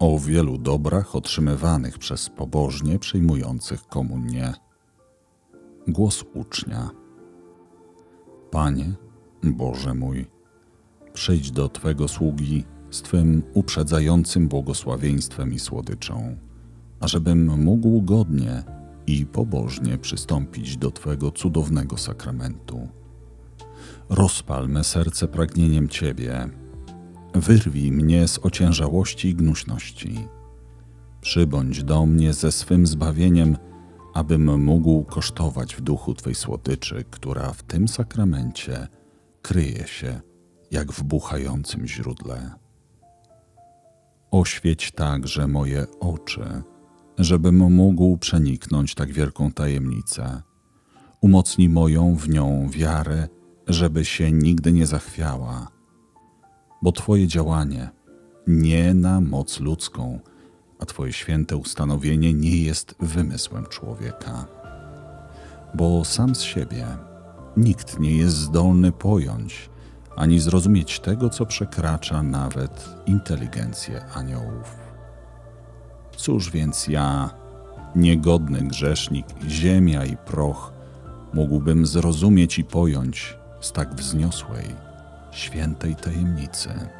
o wielu dobrach otrzymywanych przez pobożnie przyjmujących komunię. Głos ucznia. Panie, Boże mój, przyjdź do Twego sługi z Twym uprzedzającym błogosławieństwem i słodyczą, ażebym mógł godnie i pobożnie przystąpić do Twego cudownego sakramentu. Rozpal me serce pragnieniem Ciebie, Wyrwij mnie z ociężałości i gnuśności. Przybądź do mnie ze swym zbawieniem, abym mógł kosztować w duchu Twej słodyczy, która w tym sakramencie kryje się jak w buchającym źródle. Oświeć także moje oczy, żebym mógł przeniknąć tak wielką tajemnicę. Umocnij moją w nią wiarę, żeby się nigdy nie zachwiała bo Twoje działanie nie na moc ludzką, a Twoje święte ustanowienie nie jest wymysłem człowieka. Bo sam z siebie nikt nie jest zdolny pojąć ani zrozumieć tego, co przekracza nawet inteligencję aniołów. Cóż więc ja, niegodny grzesznik, ziemia i proch, mógłbym zrozumieć i pojąć z tak wzniosłej, świętej tajemnicy.